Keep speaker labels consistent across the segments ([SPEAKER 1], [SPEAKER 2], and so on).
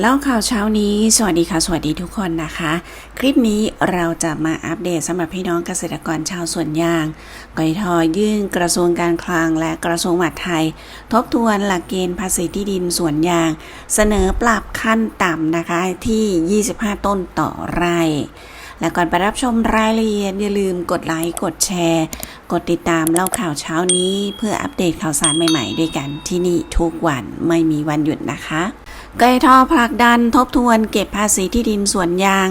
[SPEAKER 1] แล้วข่าวเช้านี้ สวัสดีค่ะ สวัสดีทุกคนนะคะ คลิปนี้เราจะมาอัปเดตสำหรับพี่น้องเกษตรกรชาวสวนยางกยทยื่นกระทรวงการคลังและกระทรวงมหาดไทย ทบทวนหลักเกณฑ์ภาษีที่ดินสวนยาง เสนอปรับขั้นต่ำนะคะที่ 25 ต้นต่อไร่และก่อนไปรับชมรายละเอียดอย่าลืมกดไลค์กดแชร์ กดติดตามเล่าข่าวเช้านี้ เพื่ออัปเดตข่าวสารใหม่ๆ ด้วยกันที่นี่ทุกวันไม่มีวันหยุดนะคะ กยทผลักดันทบทวนเก็บภาษีที่ดินสวนยาง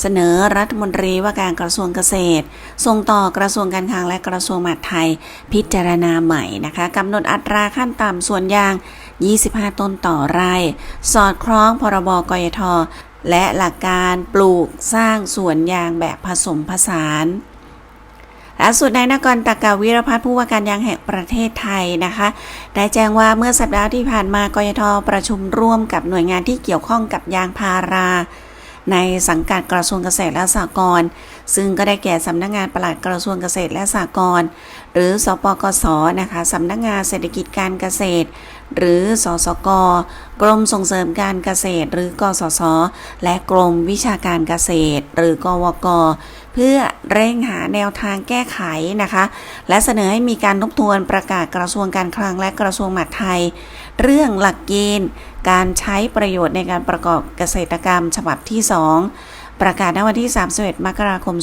[SPEAKER 1] เสนอรัฐมนตรีว่าการกระทรวงเกษตร ส่งต่อกระทรวงการคลังและกระทรวงมหาดไทย พิจารณาใหม่นะคะกำหนดอัตราขั้นต่ำสวนยาง 25 ต้นต่อไร่ สอดคล้องพรบกยทและหลักการปลูกสร้างสวนยางแบบผสมผสาน ล่าสุดนายนกรตะกาวิรพัฒน์ผู้ว่าการยางแห่งประเทศไทยนะคะ ได้แจ้งว่าเมื่อสัปดาห์ที่ผ่านมากยทประชุมร่วมกับหน่วยงานที่เกี่ยวข้องกับยางพารา ในสังกัดกระทรวงเกษตรและสหกรณ์ซึ่งก็ได้แก่สำนักงงานปลัดกระทรวงเกษตรและสหกรณ์หรือสปกสนะคะสำนักงงานเศรษฐกิจการเกษตร หรือสสกกรมส่งเสริมการเกษตร หรือกสศและกรมวิชาการเกษตร หรือกวกเพื่อเร่งหาแนวทางแก้ไขนะคะ และเสนอให้มีการทบทวนประกาศกระทรวงการคลังและกระทรวงมหาดไทย เรื่องหลักเกณฑ์การใช้ประโยชน์ในการประกอบเกษตรกรรมฉบับที่ 2 ประกาศในวันที่ 31 มกราคม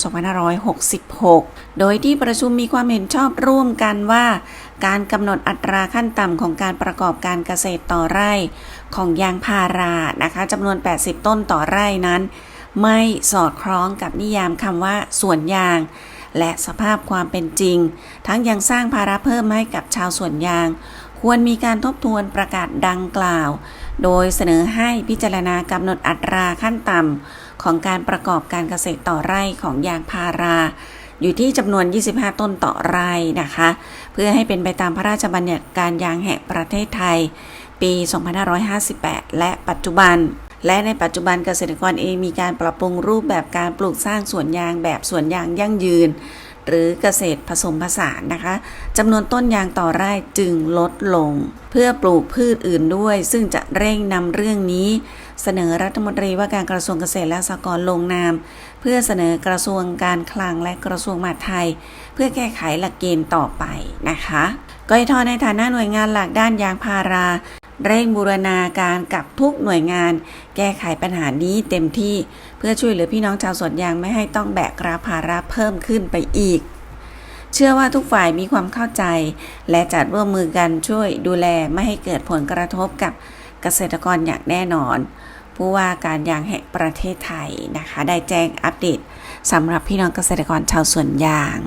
[SPEAKER 1] 2566 โดยที่ประชุมมีความเห็นชอบร่วมกันว่า การกำหนดอัตราขั้นต่ำของการประกอบการเกษตรต่อไร่ของยางพารานะคะจำนวน 80 ต้นต่อไร่นั้น ไม่สอดคล้องกับนิยามคำว่าสวนยาง และสภาพความเป็นจริง ทั้งยังสร้างภาระเพิ่มให้กับชาวสวนยาง ควรมีการทบทวนประกาศดังกล่าว โดยเสนอให้พิจารณากำหนดอัตราขั้นต่ำของการประกอบการเกษตรต่อไร่ของยางพารา อยู่ที่จำนวน 25 ต้นต่อไร่นะคะ เพื่อให้เป็นไปตามพระราชบัญญัติการยางแห่งประเทศไทย ปี 2558 และปัจจุบัน และในปัจจุบันเกษตรกรเองมีการปรับปรุงรูปแบบการปลูกสร้างสวนยางแบบสวนยางยั่งยืน หรือเกษตรผสมผสานนะคะจำนวนต้นยางต่อไร่จึงลดลง เพื่อปลูกพืชอื่นด้วย ซึ่งจะเร่งนำเรื่องนี้ เสนอรัฐมนตรีว่าการกระทรวงเกษตรและสหกรณ์ลงนาม เพื่อเสนอกระทรวงการคลังและกระทรวงมหาดไทย เพื่อแก้ไขหลักเกณฑ์ต่อไปนะคะกยทในฐานะหน่วยงานหลักด้านยางพารา เร่งบูรณาการกับทุกหน่วยงาน แก้ไขปัญหานี้เต็มที่เพื่อช่วยเหลือพี่น้องชาวสวนยางไม่ให้ต้องแบกรับภาระเพิ่มขึ้นไปอีก เชื่อว่าทุกฝ่ายมีความเข้าใจ และจัดร่วมมือกันช่วยดูแลไม่ให้เกิดผลกระทบกับเกษตรกรอย่างแน่นอนผู้ว่าการยางแห่งประเทศไทยนะคะ ได้แจ้งอัปเดตสำหรับพี่น้องเกษตรกรชาวสวนยาง